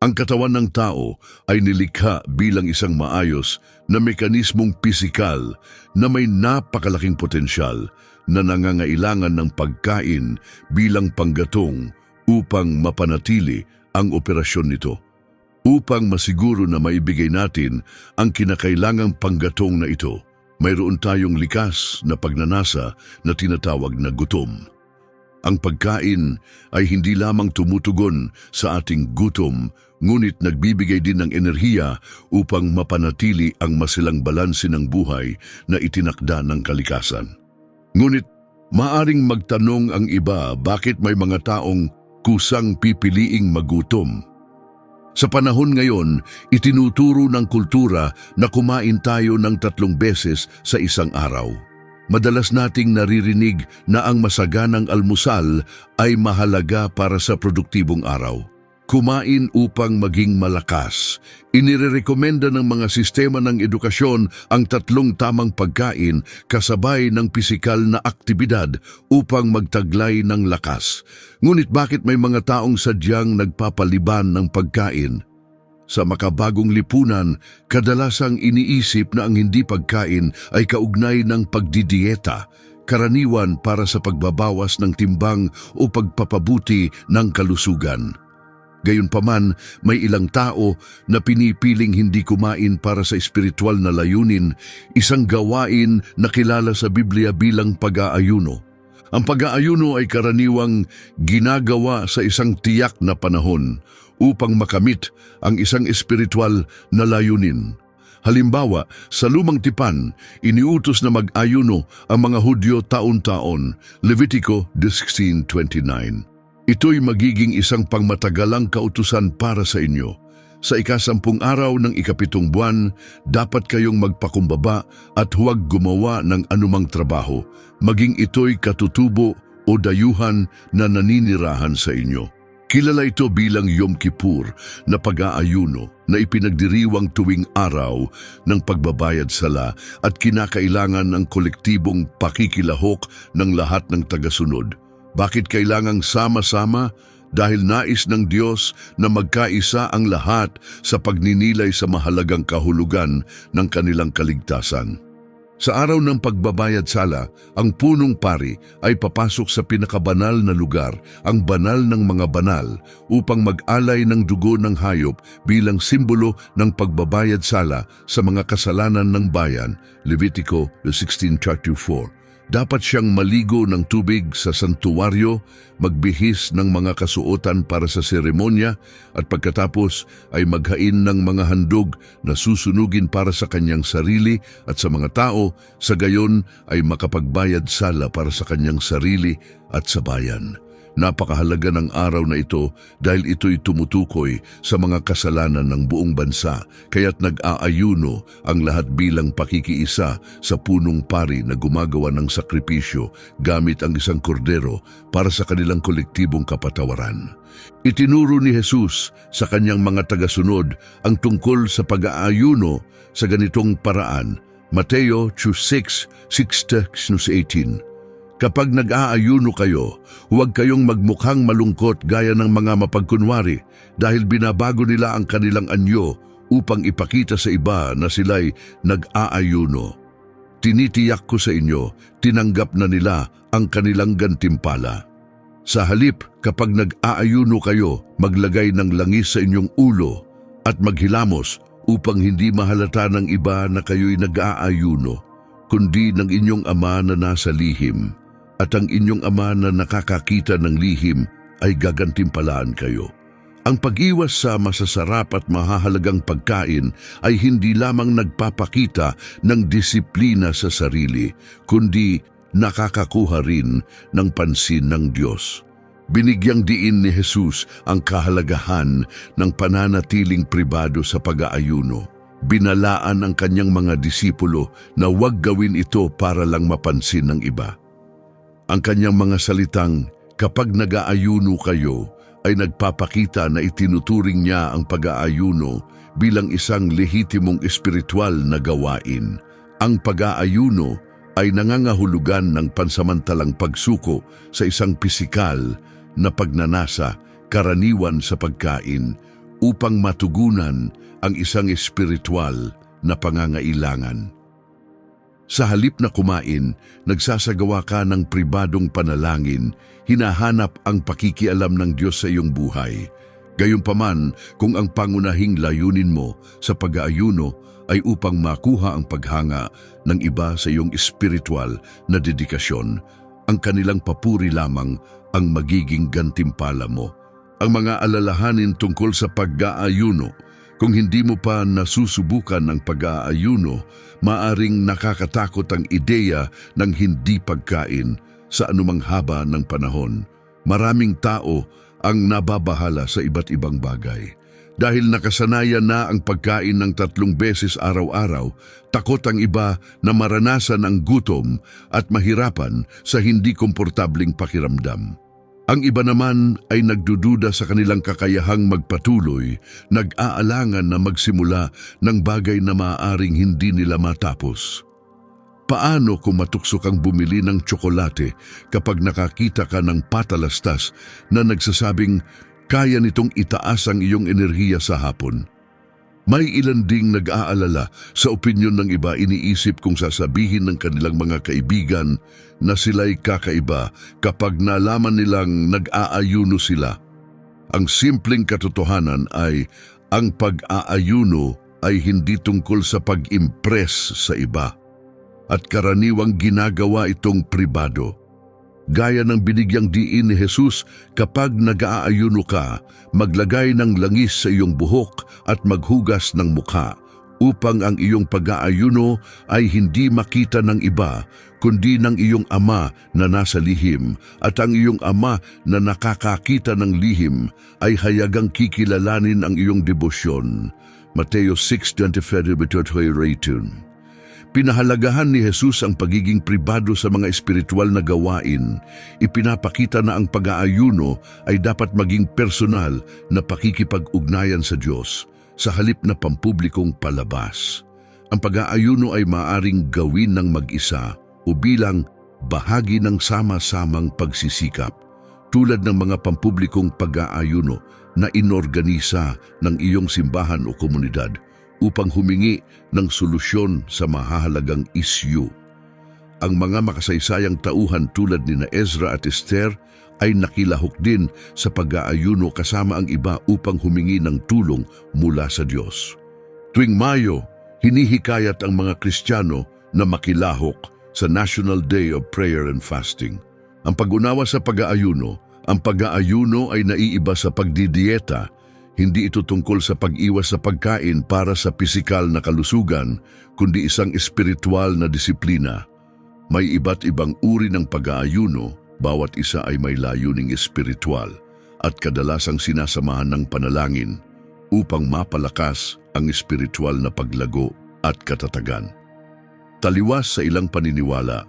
Ang katawan ng tao ay nilikha bilang isang maayos na mekanismong pisikal na may napakalaking potensyal na nangangailangan ng pagkain bilang panggatong upang mapanatili ang operasyon nito. Upang masiguro na maibigay natin ang kinakailangang panggatong na ito, mayroon tayong likas na pagnanasa na tinatawag na gutom. Ang pagkain ay hindi lamang tumutugon sa ating gutom, ngunit nagbibigay din ng enerhiya upang mapanatili ang masilang balanse ng buhay na itinakda ng kalikasan. Ngunit maaring magtanong ang iba bakit may mga taong kusang pipiliing magutom. Sa panahon ngayon, itinuturo ng kultura na kumain tayo ng tatlong beses sa isang araw. Madalas nating naririnig na ang masaganang almusal ay mahalaga para sa produktibong araw. Kumain upang maging malakas. Inirekomenda ng mga sistema ng edukasyon ang tatlong tamang pagkain kasabay ng pisikal na aktibidad upang magtaglay ng lakas. Ngunit bakit may mga taong sadyang nagpapaliban ng pagkain? Sa makabagong lipunan, kadalasang iniisip na ang hindi pagkain ay kaugnay ng pagdidieta, karaniwan para sa pagbabawas ng timbang o pagpapabuti ng kalusugan. Gayunpaman, may ilang tao na pinipiling hindi kumain para sa espiritual na layunin, isang gawain na kilala sa Biblia bilang pag-aayuno. Ang pag-aayuno ay karaniwang ginagawa sa isang tiyak na panahon upang makamit ang isang espiritual na layunin. Halimbawa, sa lumang tipan, iniutos na mag-ayuno ang mga Hudyo taon-taon, Levitico 16.29. Ito'y magiging isang pangmatagalang kautusan para sa inyo. Sa ikasampung araw ng ikapitong buwan, dapat kayong magpakumbaba at huwag gumawa ng anumang trabaho, maging ito'y katutubo o dayuhan na naninirahan sa inyo. Kilala ito bilang Yom Kippur na pag-aayuno na ipinagdiriwang tuwing araw ng pagbabayad sala at kinakailangan ng kolektibong pakikilahok ng lahat ng tagasunod. Bakit kailangang sama-sama? Dahil nais ng Diyos na magkaisa ang lahat sa pagninilay sa mahalagang kahulugan ng kanilang kaligtasan. Sa araw ng pagbabayad sala, ang punong pari ay papasok sa pinakabanal na lugar, ang banal ng mga banal, upang mag-alay ng dugo ng hayop bilang simbolo ng pagbabayad sala sa mga kasalanan ng bayan, Levitico 16.34. Dapat siyang maligo ng tubig sa santuwaryo, magbihis ng mga kasuotan para sa seremonya at pagkatapos ay maghain ng mga handog na susunugin para sa kanyang sarili at sa mga tao, sa gayon ay makapagbayad sala para sa kanyang sarili at sa bayan. Napakahalaga ng araw na ito dahil ito'y tumutukoy sa mga kasalanan ng buong bansa kaya't nag-aayuno ang lahat bilang pakikiisa sa punong pari na gumagawa ng sakripisyo gamit ang isang kordero para sa kanilang kolektibong kapatawaran. Itinuro ni Jesus sa kanyang mga tagasunod ang tungkol sa pag-aayuno sa ganitong paraan. Mateo 26, 6-18 Kapag nag-aayuno kayo, huwag kayong magmukhang malungkot gaya ng mga mapagkunwari dahil binabago nila ang kanilang anyo upang ipakita sa iba na sila'y nag-aayuno. Tinitiyak ko sa inyo, tinanggap na nila ang kanilang gantimpala. Sa halip, kapag nag-aayuno kayo, maglagay ng langis sa inyong ulo at maghilamos upang hindi mahalata ng iba na kayo'y nag-aayuno, kundi ng inyong ama na nasa lihim at ang inyong ama na nakakakita ng lihim ay gagantimpalaan kayo. Ang pag-iwas sa masasarap at mahahalagang pagkain ay hindi lamang nagpapakita ng disiplina sa sarili, kundi nakakakuha rin ng pansin ng Diyos. Binigyang diin ni Jesus ang kahalagahan ng pananatiling pribado sa pag-aayuno. Binalaan ang kanyang mga disipulo na huwag gawin ito para lang mapansin ng iba. Ang kanyang mga salitang, kapag nag-aayuno kayo, ay nagpapakita na itinuturing niya ang pag-aayuno bilang isang lehitimong espiritual na gawain. Ang pag-aayuno ay nangangahulugan ng pansamantalang pagsuko sa isang pisikal na pagnanasa karaniwan sa pagkain upang matugunan ang isang espiritual na pangangailangan. Sa halip na kumain, nagsasagawa ka ng pribadong panalangin, hinahanap ang pakikialam ng Diyos sa iyong buhay. Gayunpaman, kung ang pangunahing layunin mo sa pag-aayuno ay upang makuha ang paghanga ng iba sa iyong espiritual na dedikasyon, ang kanilang papuri lamang ang magiging gantimpala mo. Ang mga alalahanin tungkol sa pag-aayuno kung hindi mo pa nasusubukan ang pag-aayuno, maaring nakakatakot ang ideya ng hindi pagkain sa anumang haba ng panahon. Maraming tao ang nababahala sa iba't ibang bagay. Dahil nakasanayan na ang pagkain ng tatlong beses araw-araw, takot ang iba na maranasan ang gutom at mahirapan sa hindi komportabling pakiramdam. Ang iba naman ay nagdududa sa kanilang kakayahang magpatuloy, nag-aalangan na magsimula ng bagay na maaaring hindi nila matapos. Paano kung matukso kang bumili ng tsokolate kapag nakakita ka ng patalastas na nagsasabing kaya nitong itaas ang iyong enerhiya sa hapon? May ilan ding nag-aalala sa opinyon ng iba iniisip kung sasabihin ng kanilang mga kaibigan na sila'y kakaiba kapag nalaman nilang nag-aayuno sila. Ang simpleng katotohanan ay ang pag-aayuno ay hindi tungkol sa pag-impress sa iba at karaniwang ginagawa itong pribado. Gaya ng binigyang diin ni Jesus, kapag nag-aayuno ka, maglagay ng langis sa iyong buhok at maghugas ng mukha upang ang iyong pag-aayuno ay hindi makita ng iba, kundi ng iyong ama na nasa lihim at ang iyong ama na nakakakita ng lihim ay hayagang kikilalanin ang iyong debosyon. Mateo 6.24 Pinahalagahan ni Jesus ang pagiging pribado sa mga espiritual na gawain. Ipinapakita na ang pag-aayuno ay dapat maging personal na pakikipag-ugnayan sa Diyos sa halip na pampublikong palabas. Ang pag-aayuno ay maaring gawin ng mag-isa o bilang bahagi ng sama-samang pagsisikap tulad ng mga pampublikong pag-aayuno na inorganisa ng iyong simbahan o komunidad upang humingi ng solusyon sa mahahalagang isyu. Ang mga makasaysayang tauhan tulad ni na Ezra at Esther ay nakilahok din sa pag-aayuno kasama ang iba upang humingi ng tulong mula sa Diyos. Tuwing Mayo, hinihikayat ang mga Kristiyano na makilahok sa National Day of Prayer and Fasting. Ang pag-unawa sa pag-aayuno, ang pag-aayuno ay naiiba sa pagdidieta hindi ito tungkol sa pag-iwas sa pagkain para sa pisikal na kalusugan, kundi isang espiritual na disiplina. May iba't ibang uri ng pag-aayuno, bawat isa ay may layuning espiritual at kadalasang sinasamahan ng panalangin upang mapalakas ang espiritual na paglago at katatagan. Taliwas sa ilang paniniwala,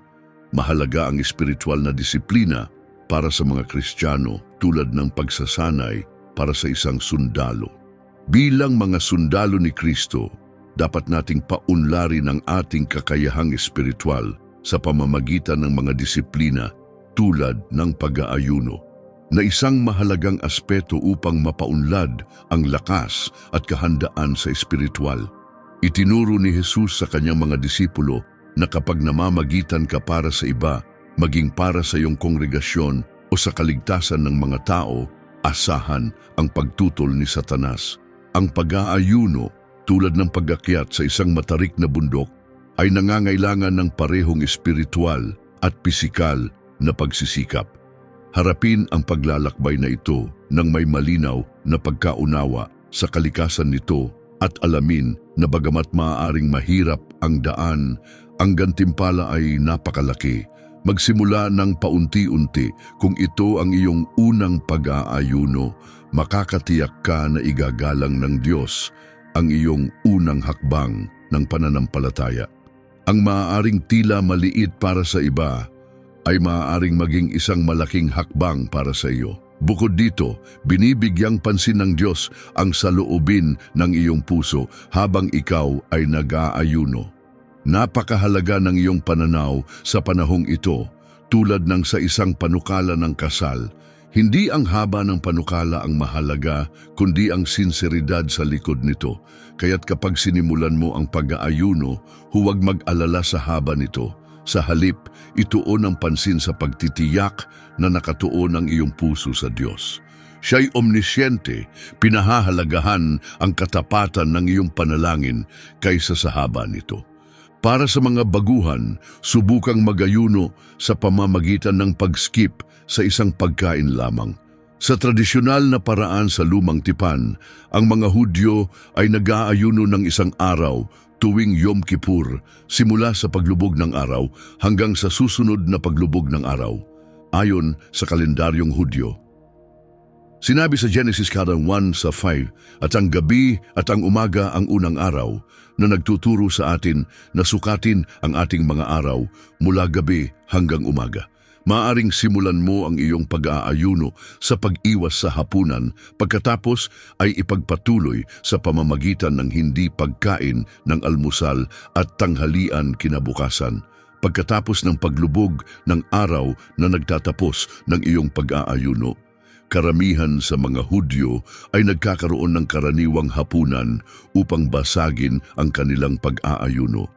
mahalaga ang espiritual na disiplina para sa mga Kristiyano tulad ng pagsasanay para sa isang sundalo. Bilang mga sundalo ni Kristo, dapat nating paunlarin ang ating kakayahang espiritual sa pamamagitan ng mga disiplina tulad ng pag-aayuno na isang mahalagang aspeto upang mapaunlad ang lakas at kahandaan sa espiritual. Itinuro ni Jesus sa kanyang mga disipulo na kapag namamagitan ka para sa iba, maging para sa iyong kongregasyon o sa kaligtasan ng mga tao, asahan ang pagtutol ni Satanas. Ang pag-aayuno tulad ng pagakyat sa isang matarik na bundok ay nangangailangan ng parehong espiritual at pisikal na pagsisikap. Harapin ang paglalakbay na ito ng may malinaw na pagkaunawa sa kalikasan nito at alamin na bagamat maaaring mahirap ang daan, ang gantimpala ay napakalaki Magsimula ng paunti-unti kung ito ang iyong unang pag-aayuno, makakatiyak ka na igagalang ng Diyos ang iyong unang hakbang ng pananampalataya. Ang maaaring tila maliit para sa iba ay maaaring maging isang malaking hakbang para sa iyo. Bukod dito, binibigyang pansin ng Diyos ang saloobin ng iyong puso habang ikaw ay nag-aayuno. Napakahalaga ng iyong pananaw sa panahong ito tulad ng sa isang panukala ng kasal. Hindi ang haba ng panukala ang mahalaga, kundi ang sinseridad sa likod nito. Kaya't kapag sinimulan mo ang pag-aayuno, huwag mag-alala sa haba nito. Sa halip, ituon ang pansin sa pagtitiyak na nakatuon ang iyong puso sa Diyos. Siya'y omnisyente, pinahahalagahan ang katapatan ng iyong panalangin kaysa sa haba nito. Para sa mga baguhan, subukang magayuno sa pamamagitan ng pag-skip sa isang pagkain lamang. Sa tradisyonal na paraan sa lumang tipan, ang mga Hudyo ay nag-aayuno ng isang araw tuwing Yom Kippur simula sa paglubog ng araw hanggang sa susunod na paglubog ng araw, ayon sa kalendaryong Hudyo. Sinabi sa Genesis kada 1 sa 5, at ang gabi at ang umaga ang unang araw na nagtuturo sa atin na sukatin ang ating mga araw mula gabi hanggang umaga. Maaring simulan mo ang iyong pag-aayuno sa pag-iwas sa hapunan pagkatapos ay ipagpatuloy sa pamamagitan ng hindi pagkain ng almusal at tanghalian kinabukasan. Pagkatapos ng paglubog ng araw na nagtatapos ng iyong pag-aayuno, karamihan sa mga Hudyo ay nagkakaroon ng karaniwang hapunan upang basagin ang kanilang pag-aayuno.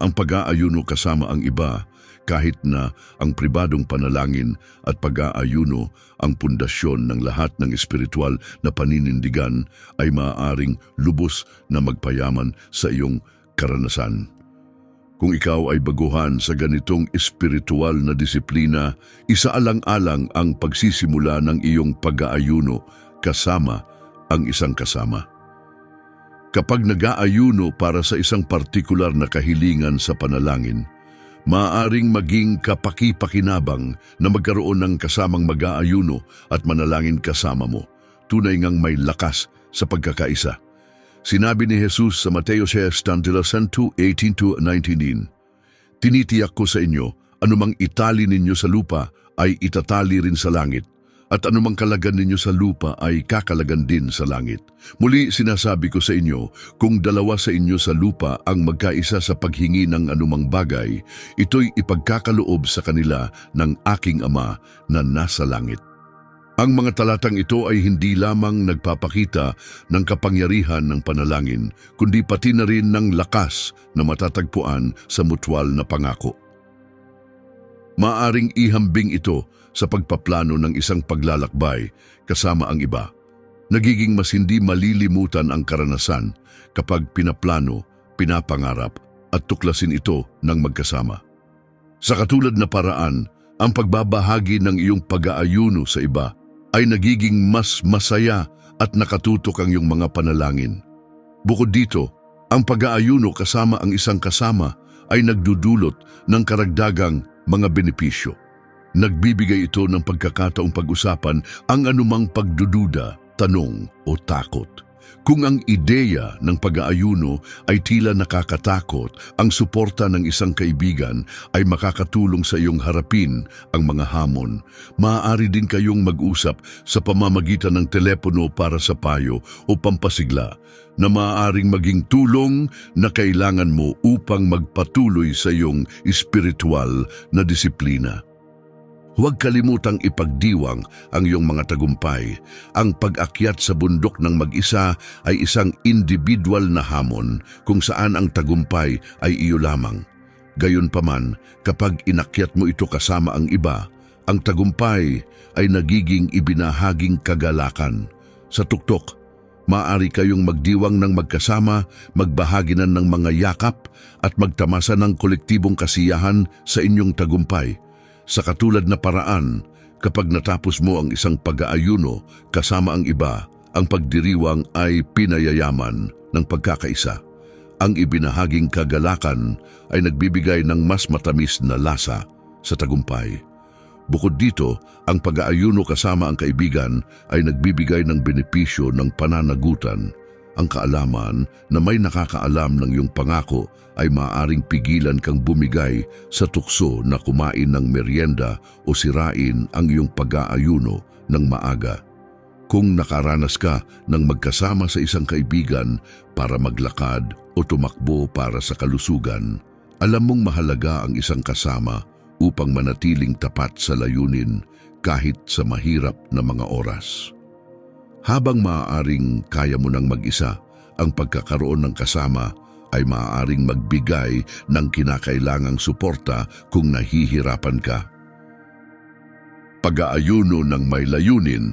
Ang pag-aayuno kasama ang iba kahit na ang pribadong panalangin at pag-aayuno ang pundasyon ng lahat ng espiritual na paninindigan ay maaaring lubos na magpayaman sa iyong karanasan. Kung ikaw ay baguhan sa ganitong espiritual na disiplina, isaalang-alang ang pagsisimula ng iyong pag-aayuno kasama ang isang kasama. Kapag nag-aayuno para sa isang partikular na kahilingan sa panalangin, maaaring maging kapaki-pakinabang na magkaroon ng kasamang mag-aayuno at manalangin kasama mo, tunay ngang may lakas sa pagkakaisa. Sinabi ni Jesus sa Mateo 6, 18-19, Tinitiyak ko sa inyo, anumang itali ninyo sa lupa ay itatali rin sa langit, at anumang kalagan ninyo sa lupa ay kakalagan din sa langit. Muli sinasabi ko sa inyo, kung dalawa sa inyo sa lupa ang magkaisa sa paghingi ng anumang bagay, ito'y ipagkakaloob sa kanila ng aking ama na nasa langit. Ang mga talatang ito ay hindi lamang nagpapakita ng kapangyarihan ng panalangin, kundi pati na rin ng lakas na matatagpuan sa mutual na pangako. Maaring ihambing ito sa pagpaplano ng isang paglalakbay kasama ang iba. Nagiging mas hindi malilimutan ang karanasan kapag pinaplano, pinapangarap at tuklasin ito ng magkasama. Sa katulad na paraan, ang pagbabahagi ng iyong pag-aayuno sa iba ay nagiging mas masaya at nakatutok ang iyong mga panalangin. Bukod dito, ang pag-aayuno kasama ang isang kasama ay nagdudulot ng karagdagang mga benepisyo. Nagbibigay ito ng pagkakataong pag-usapan ang anumang pagdududa, tanong o takot. Kung ang ideya ng pag-aayuno ay tila nakakatakot, ang suporta ng isang kaibigan ay makakatulong sa iyong harapin ang mga hamon. Maaari din kayong mag-usap sa pamamagitan ng telepono para sa payo o pampasigla na maaaring maging tulong na kailangan mo upang magpatuloy sa iyong espiritual na disiplina. Huwag kalimutang ipagdiwang ang iyong mga tagumpay. Ang pag-akyat sa bundok ng mag-isa ay isang individual na hamon kung saan ang tagumpay ay iyo lamang. Gayunpaman, kapag inakyat mo ito kasama ang iba, ang tagumpay ay nagiging ibinahaging kagalakan. Sa tuktok, maaari kayong magdiwang ng magkasama, magbahaginan ng mga yakap at magtamasa ng kolektibong kasiyahan sa inyong tagumpay. Sa katulad na paraan, kapag natapos mo ang isang pag-aayuno kasama ang iba, ang pagdiriwang ay pinayayaman ng pagkakaisa. Ang ibinahaging kagalakan ay nagbibigay ng mas matamis na lasa sa tagumpay. Bukod dito, ang pag-aayuno kasama ang kaibigan ay nagbibigay ng benepisyo ng pananagutan. Ang kaalaman na may nakakaalam ng iyong pangako ay maaaring pigilan kang bumigay sa tukso na kumain ng merienda o sirain ang iyong pag-aayuno ng maaga. Kung nakaranas ka ng magkasama sa isang kaibigan para maglakad o tumakbo para sa kalusugan, alam mong mahalaga ang isang kasama upang manatiling tapat sa layunin kahit sa mahirap na mga oras. Habang maaaring kaya mo nang mag-isa, ang pagkakaroon ng kasama ay maaaring magbigay ng kinakailangang suporta kung nahihirapan ka. Pag-aayuno ng may layunin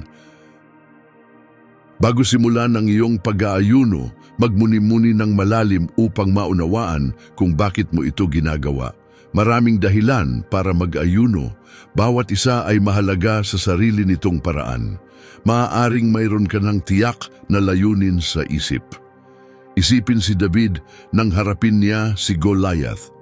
Bago simulan ang iyong pag-aayuno, magmuni-muni ng malalim upang maunawaan kung bakit mo ito ginagawa. Maraming dahilan para mag-ayuno. Bawat isa ay mahalaga sa sarili nitong paraan. Maaaring mayroon ka ng tiyak na layunin sa isip. Isipin si David nang harapin niya si Goliath.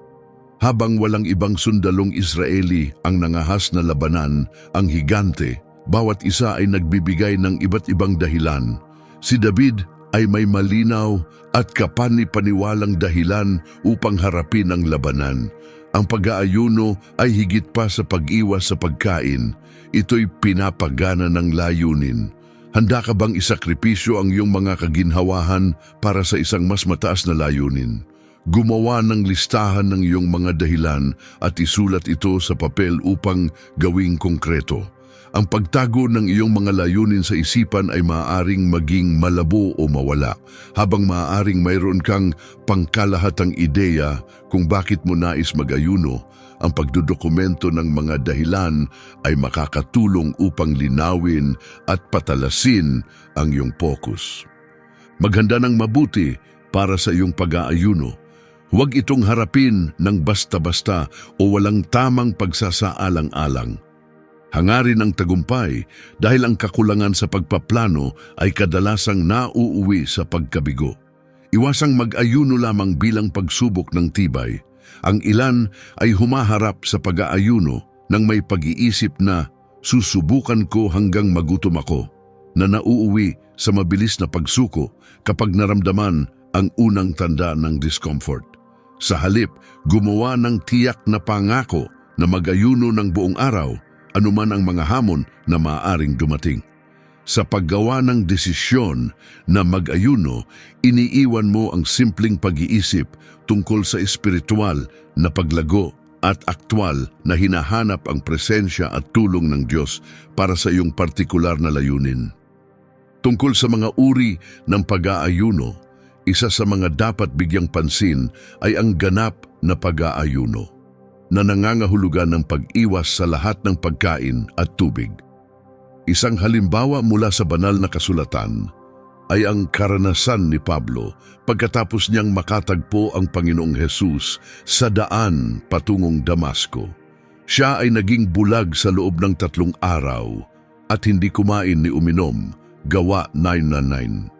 Habang walang ibang sundalong Israeli ang nangahas na labanan, ang higante, bawat isa ay nagbibigay ng iba't ibang dahilan. Si David ay may malinaw at kapani-paniwalang dahilan upang harapin ang labanan. Ang pag-aayuno ay higit pa sa pag-iwas sa pagkain. Ito'y pinapagana ng layunin. Handa ka bang isakripisyo ang iyong mga kaginhawahan para sa isang mas mataas na layunin? Gumawa ng listahan ng iyong mga dahilan at isulat ito sa papel upang gawing konkreto. Ang pagtago ng iyong mga layunin sa isipan ay maaaring maging malabo o mawala, habang maaaring mayroon kang pangkalahatang ideya kung bakit mo nais mag-ayuno. Ang pagdodokumento ng mga dahilan ay makakatulong upang linawin at patalasin ang iyong focus. Maghanda ng mabuti para sa iyong pag-aayuno. Huwag itong harapin ng basta-basta o walang tamang pagsasaalang-alang. Hangarin ang tagumpay dahil ang kakulangan sa pagpaplano ay kadalasang nauuwi sa pagkabigo. Iwasang mag-ayuno lamang bilang pagsubok ng tibay. Ang ilan ay humaharap sa pag-aayuno nang may pag-iisip na susubukan ko hanggang magutom ako, na nauuwi sa mabilis na pagsuko kapag naramdaman ang unang tanda ng discomfort. Sa halip, gumawa ng tiyak na pangako na mag-ayuno ng buong araw anuman ang mga hamon na maaaring dumating. Sa paggawa ng desisyon na mag-ayuno, iniiwan mo ang simpleng pag-iisip tungkol sa espiritual na paglago at aktwal na hinahanap ang presensya at tulong ng Diyos para sa iyong partikular na layunin. Tungkol sa mga uri ng pag-aayuno, isa sa mga dapat bigyang pansin ay ang ganap na pag-aayuno na nangangahulugan ng pag-iwas sa lahat ng pagkain at tubig. Isang halimbawa mula sa banal na kasulatan ay ang karanasan ni Pablo pagkatapos niyang makatagpo ang Panginoong Hesus sa daan patungong Damasco. Siya ay naging bulag sa loob ng tatlong araw at hindi kumain ni uminom, gawa 999.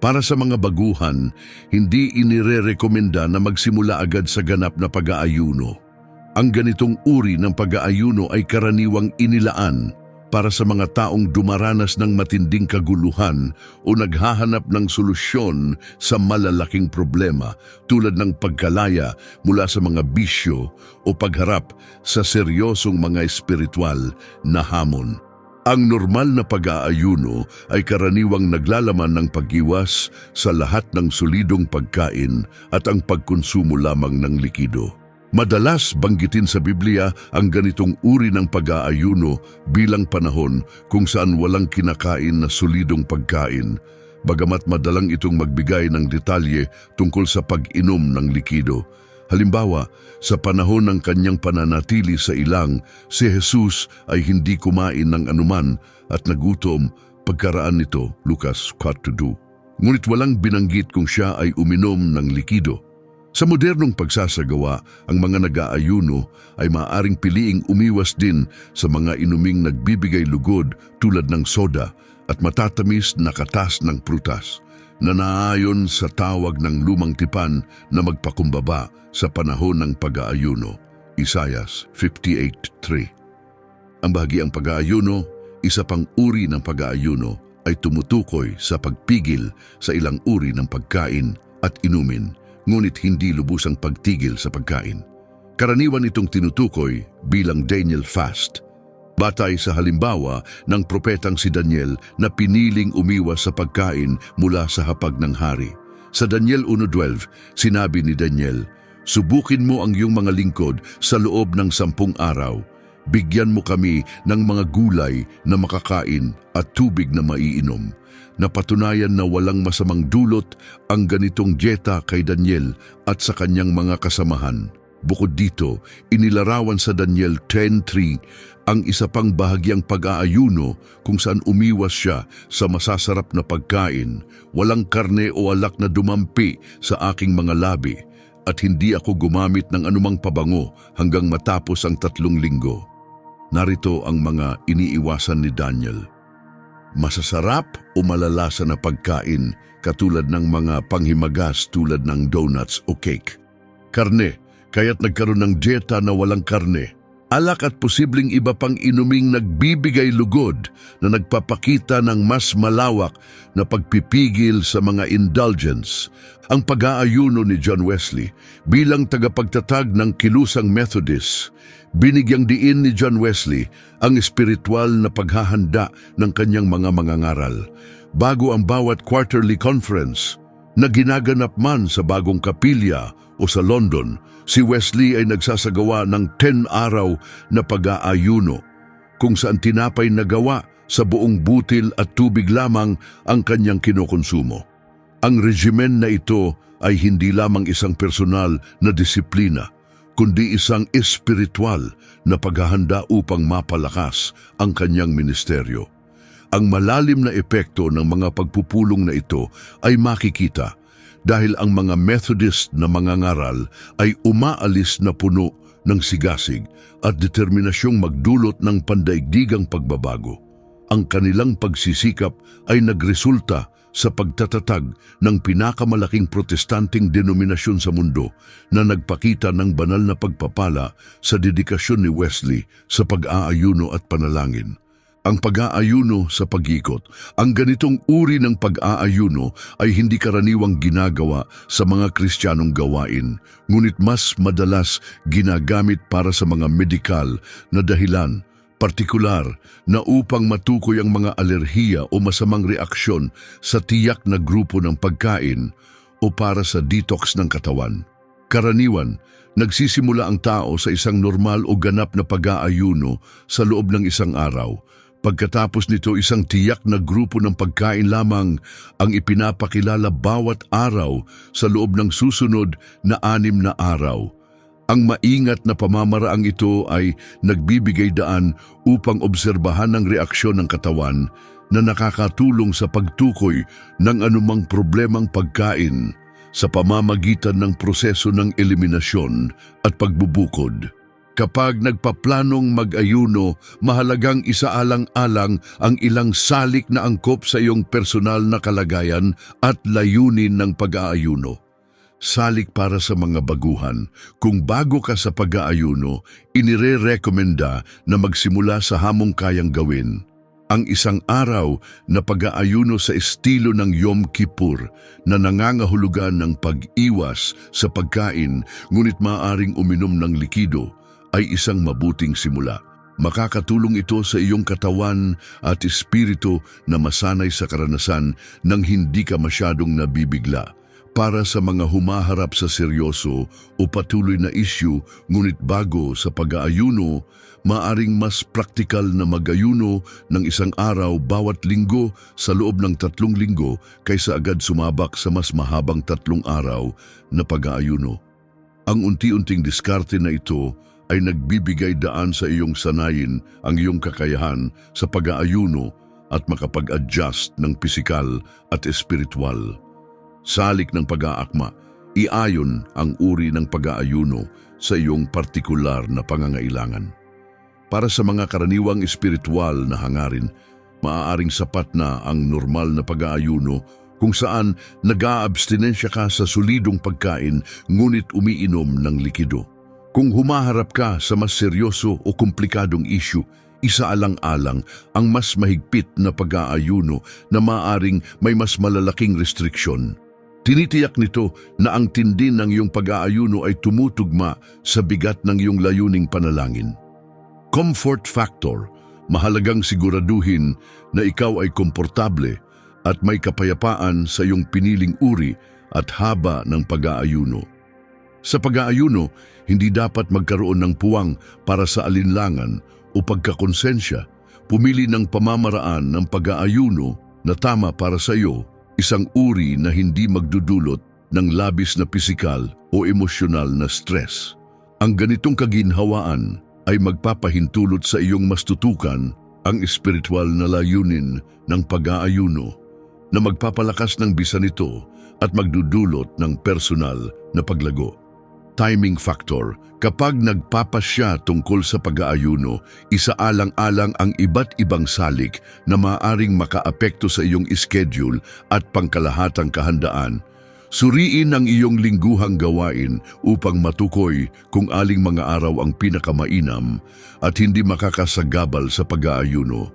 Para sa mga baguhan, hindi inire-rekomenda na magsimula agad sa ganap na pag-aayuno. Ang ganitong uri ng pag-aayuno ay karaniwang inilaan para sa mga taong dumaranas ng matinding kaguluhan o naghahanap ng solusyon sa malalaking problema tulad ng pagkalaya mula sa mga bisyo o pagharap sa seryosong mga espiritual na hamon. Ang normal na pag-aayuno ay karaniwang naglalaman ng pag-iwas sa lahat ng solidong pagkain at ang pagkonsumo lamang ng likido. Madalas banggitin sa Biblia ang ganitong uri ng pag-aayuno bilang panahon kung saan walang kinakain na solidong pagkain, bagamat madalang itong magbigay ng detalye tungkol sa pag-inom ng likido. Halimbawa, sa panahon ng kanyang pananatili sa ilang, si Jesus ay hindi kumain ng anuman at nagutom pagkaraan nito, Lucas 4.2. Ngunit walang binanggit kung siya ay uminom ng likido. Sa modernong pagsasagawa, ang mga nag-aayuno ay maaaring piliing umiwas din sa mga inuming nagbibigay lugod tulad ng soda at matatamis na katas ng prutas na naayon sa tawag ng lumang tipan na magpakumbaba sa panahon ng pag-aayuno. Isayas 58.3 Ang bahagiang pag-aayuno, isa pang uri ng pag-aayuno ay tumutukoy sa pagpigil sa ilang uri ng pagkain at inumin ngunit hindi lubusang pagtigil sa pagkain. Karaniwan itong tinutukoy bilang Daniel fast. Batay sa halimbawa ng propetang si Daniel na piniling umiwas sa pagkain mula sa hapag ng hari. Sa Daniel 1.12, sinabi ni Daniel, Subukin mo ang iyong mga lingkod sa loob ng sampung araw. Bigyan mo kami ng mga gulay na makakain at tubig na maiinom. Napatunayan na walang masamang dulot ang ganitong dieta kay Daniel at sa kanyang mga kasamahan. Bukod dito, inilarawan sa Daniel 10.3 ang isa pang bahagyang pag-aayuno kung saan umiwas siya sa masasarap na pagkain, walang karne o alak na dumampi sa aking mga labi, at hindi ako gumamit ng anumang pabango hanggang matapos ang tatlong linggo. Narito ang mga iniiwasan ni Daniel. Masasarap o malalasa na pagkain katulad ng mga panghimagas tulad ng donuts o cake. Karne, kaya't nagkaroon ng dieta na walang karne. Alak at posibleng iba pang inuming nagbibigay lugod na nagpapakita ng mas malawak na pagpipigil sa mga indulgence. Ang pag-aayuno ni John Wesley bilang tagapagtatag ng kilusang Methodist, binigyang diin ni John Wesley ang espiritual na paghahanda ng kanyang mga mangangaral. Bago ang bawat quarterly conference na ginaganap man sa bagong kapilya o sa London, si Wesley ay nagsasagawa ng 10 araw na pag-aayuno kung saan tinapay na gawa sa buong butil at tubig lamang ang kanyang kinokonsumo. Ang regimen na ito ay hindi lamang isang personal na disiplina, kundi isang espiritual na paghahanda upang mapalakas ang kanyang ministeryo. Ang malalim na epekto ng mga pagpupulong na ito ay makikita dahil ang mga Methodist na mga ngaral ay umaalis na puno ng sigasig at determinasyong magdulot ng pandaigdigang pagbabago. Ang kanilang pagsisikap ay nagresulta sa pagtatatag ng pinakamalaking protestanting denominasyon sa mundo na nagpakita ng banal na pagpapala sa dedikasyon ni Wesley sa pag-aayuno at panalangin ang pag-aayuno sa pag-ikot. Ang ganitong uri ng pag-aayuno ay hindi karaniwang ginagawa sa mga kristyanong gawain, ngunit mas madalas ginagamit para sa mga medikal na dahilan, partikular na upang matukoy ang mga alerhiya o masamang reaksyon sa tiyak na grupo ng pagkain o para sa detox ng katawan. Karaniwan, nagsisimula ang tao sa isang normal o ganap na pag-aayuno sa loob ng isang araw Pagkatapos nito isang tiyak na grupo ng pagkain lamang ang ipinapakilala bawat araw sa loob ng susunod na anim na araw. Ang maingat na pamamaraang ito ay nagbibigay daan upang obserbahan ang reaksyon ng katawan na nakakatulong sa pagtukoy ng anumang problemang pagkain sa pamamagitan ng proseso ng eliminasyon at pagbubukod. Kapag nagpaplanong mag-ayuno, mahalagang isaalang-alang ang ilang salik na angkop sa iyong personal na kalagayan at layunin ng pag-aayuno. Salik para sa mga baguhan. Kung bago ka sa pag-aayuno, inire-rekomenda na magsimula sa hamong kayang gawin. Ang isang araw na pag-aayuno sa estilo ng Yom Kippur na nangangahulugan ng pag-iwas sa pagkain ngunit maaring uminom ng likido ay isang mabuting simula. Makakatulong ito sa iyong katawan at espiritu na masanay sa karanasan nang hindi ka masyadong nabibigla. Para sa mga humaharap sa seryoso o patuloy na issue ngunit bago sa pag-aayuno, maaring mas praktikal na mag-ayuno ng isang araw bawat linggo sa loob ng tatlong linggo kaysa agad sumabak sa mas mahabang tatlong araw na pag-aayuno. Ang unti-unting diskarte na ito ay nagbibigay daan sa iyong sanayin ang iyong kakayahan sa pag-aayuno at makapag-adjust ng pisikal at espiritual. Salik ng pag-aakma, iayon ang uri ng pag-aayuno sa iyong partikular na pangangailangan. Para sa mga karaniwang espiritual na hangarin, maaaring sapat na ang normal na pag-aayuno kung saan nag-aabstinensya ka sa solidong pagkain ngunit umiinom ng likido. Kung humaharap ka sa mas seryoso o komplikadong issue, isaalang-alang ang mas mahigpit na pag-aayuno na maaring may mas malalaking restriksyon. Tinitiyak nito na ang tindi ng iyong pag-aayuno ay tumutugma sa bigat ng iyong layuning panalangin. Comfort factor, mahalagang siguraduhin na ikaw ay komportable at may kapayapaan sa iyong piniling uri at haba ng pag-aayuno. Sa pag-aayuno, hindi dapat magkaroon ng puwang para sa alinlangan o pagkakonsensya, pumili ng pamamaraan ng pag-aayuno na tama para sa iyo, isang uri na hindi magdudulot ng labis na pisikal o emosyonal na stress. Ang ganitong kaginhawaan ay magpapahintulot sa iyong mastutukan ang espiritual na layunin ng pag-aayuno na magpapalakas ng bisa nito at magdudulot ng personal na paglago. Timing factor. Kapag nagpapasya tungkol sa pag-aayuno, isaalang-alang ang iba't ibang salik na maaring makaapekto sa iyong schedule at pangkalahatang kahandaan. Suriin ang iyong lingguhang gawain upang matukoy kung aling mga araw ang pinakamainam at hindi makakasagabal sa pag-aayuno.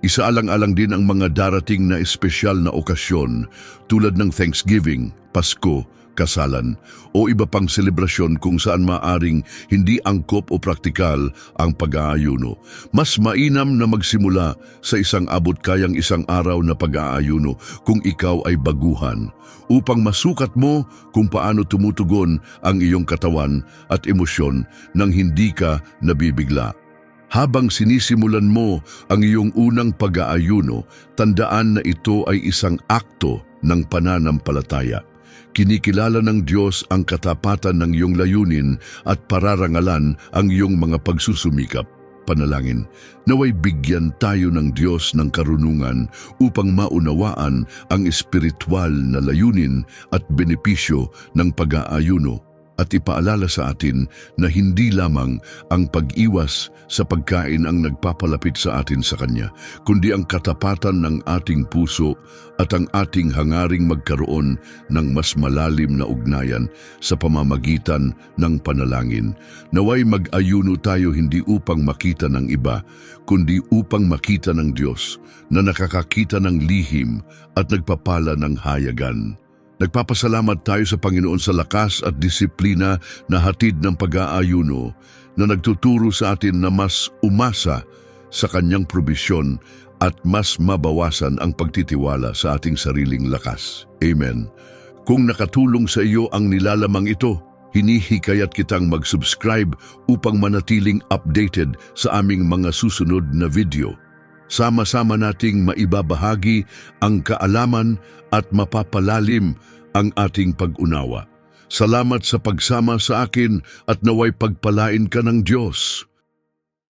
Isaalang-alang din ang mga darating na espesyal na okasyon tulad ng Thanksgiving, Pasko, kasalan o iba pang selebrasyon kung saan maaring hindi angkop o praktikal ang pag-aayuno. Mas mainam na magsimula sa isang abot kayang isang araw na pag-aayuno kung ikaw ay baguhan upang masukat mo kung paano tumutugon ang iyong katawan at emosyon nang hindi ka nabibigla. Habang sinisimulan mo ang iyong unang pag-aayuno, tandaan na ito ay isang akto ng pananampalataya. Kinikilala ng Diyos ang katapatan ng iyong layunin at pararangalan ang iyong mga pagsusumikap. Panalangin, naway bigyan tayo ng Diyos ng karunungan upang maunawaan ang espiritual na layunin at benepisyo ng pag-aayuno at ipaalala sa atin na hindi lamang ang pag-iwas sa pagkain ang nagpapalapit sa atin sa Kanya, kundi ang katapatan ng ating puso at ang ating hangaring magkaroon ng mas malalim na ugnayan sa pamamagitan ng panalangin. Naway mag-ayuno tayo hindi upang makita ng iba, kundi upang makita ng Diyos na nakakakita ng lihim at nagpapala ng hayagan. Nagpapasalamat tayo sa Panginoon sa lakas at disiplina na hatid ng pag-aayuno na nagtuturo sa atin na mas umasa sa kanyang probisyon at mas mabawasan ang pagtitiwala sa ating sariling lakas. Amen. Kung nakatulong sa iyo ang nilalamang ito, hinihikayat kitang mag-subscribe upang manatiling updated sa aming mga susunod na video. Sama-sama nating maibabahagi ang kaalaman at mapapalalim ang ating pag-unawa. Salamat sa pagsama sa akin at naway pagpalain ka ng Diyos.